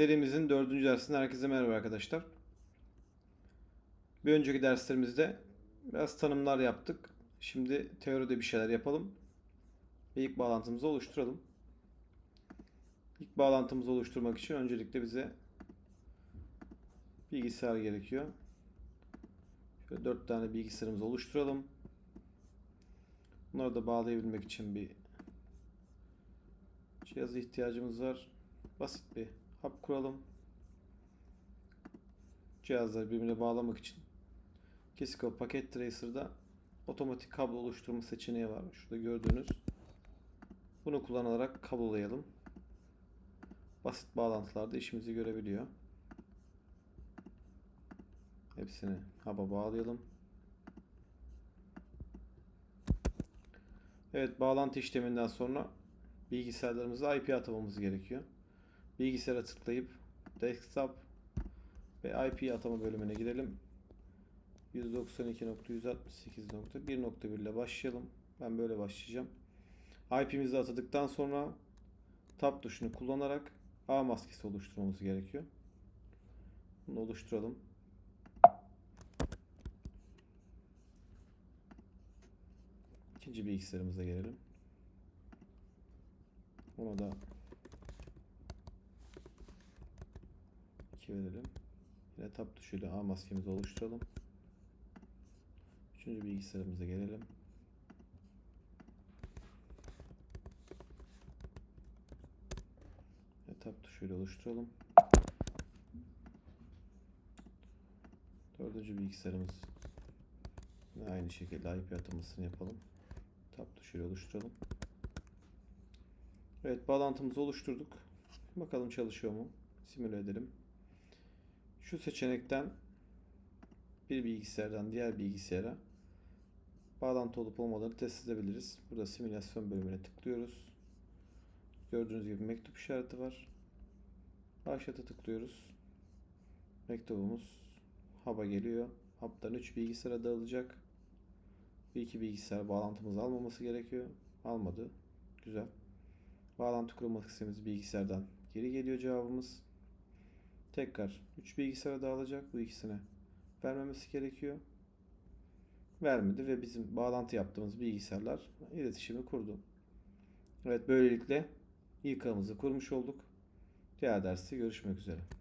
Serimizin dördüncü dersinde herkese merhaba arkadaşlar. Bir önceki derslerimizde biraz tanımlar yaptık. Şimdi teoride bir şeyler yapalım. Ve ilk bağlantımızı oluşturalım. İlk bağlantımızı oluşturmak için öncelikle bize bilgisayar gerekiyor. Şöyle dört tane bilgisayarımızı oluşturalım. Bunları da bağlayabilmek için bir cihaza ihtiyacımız var. Basit bir hap kuralım. Cihazları birbirine bağlamak için Kesico Paket Tracer'da otomatik kablo oluşturma seçeneği var. Şurada gördüğünüz. Bunu kullanarak kablolayalım. Basit bağlantılarda işimizi görebiliyor. Hepsini haba bağlayalım. Evet bağlantı işleminden sonra bilgisayarlarımıza IP atamamız gerekiyor. Bilgisayara tıklayıp desktop ve IP atama bölümüne girelim. 192.168.1.1 ile başlayalım. Ben böyle başlayacağım. IP'mizi atadıktan sonra tab tuşunu kullanarak ağ maskesi oluşturmamız gerekiyor. Bunu oluşturalım. İkinci bilgisayarımıza gelelim. Ona da 2 verelim. Yine tab tuşuyla A maskemizi oluşturalım. Üçüncü bilgisayarımıza gelelim. Ve tab tuşuyla oluşturalım. Dördüncü bilgisayarımız yine aynı şekilde IP atamasını yapalım. Tab tuşuyla oluşturalım. Evet bağlantımızı oluşturduk. Bakalım çalışıyor mu? Simüle edelim. Şu seçenekten bir bilgisayardan diğer bilgisayara bağlantı olup olmadığını test edebiliriz. Burada simülasyon bölümüne tıklıyoruz. Gördüğünüz gibi mektup işareti var. Başlata tıklıyoruz. Mektubumuz hub'a geliyor. Hub'dan 3 bilgisayara dağılacak. Bir iki bilgisayar bağlantımızı almaması gerekiyor. Almadı. Güzel. Bağlantı kurmak istediğimiz bilgisayardan geri geliyor cevabımız. Tekrar 3 bilgisayara dağılacak. Bu ikisine vermemesi gerekiyor. Vermedi ve bizim bağlantı yaptığımız bilgisayarlar iletişimi kurdu. Evet böylelikle ilk kurmuş olduk. Diğer derste görüşmek üzere.